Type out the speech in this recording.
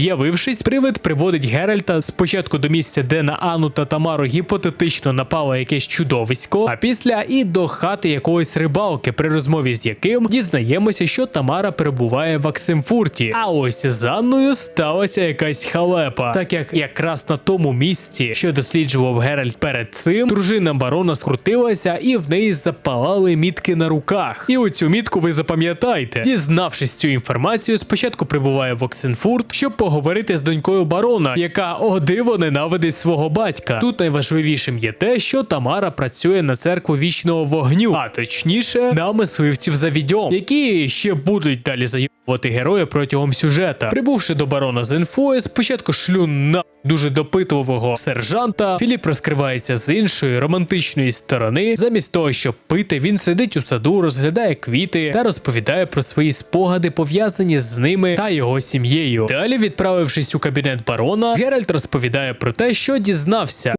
З'явившись, привид приводить Геральта спочатку до місця, де на Ану та Тамару гіпотетично напало якесь чудовисько, а після і до хати якогось рибалки, при розмові з яким дізнаємося, що Тамара перебуває в Аксимфурті. А ось з Анною сталася якась халепа, так як якраз на тому місці, що досліджував Геральт перед цим, дружина барона скрутилася і в неї запалали мітки на руках. І оцю мітку ви запам'ятайте. Дізнавшись цю інформацію, спочатку прибуває в Оксенфурт, щоб поговорити з донькою барона, яка о диво ненавидить свого батька. Тут найважливішим є те, що Тамара працює на церкву вічного вогню, а точніше на мисливців за відьом, які ще будуть далі заєбувати героя протягом сюжета. Прибувши до барона з інфою, спочатку шлю на дуже допитливого сержанта. Філіп розкривається з іншої романтичної сторони. Замість того, щоб пити, він сидить у саду, розглядає квіти та розповідає про свої спогади, пов'язані з ними та його сім'єю. Далі, відправившись у кабінет барона, Геральт розповідає про те, що дізнався.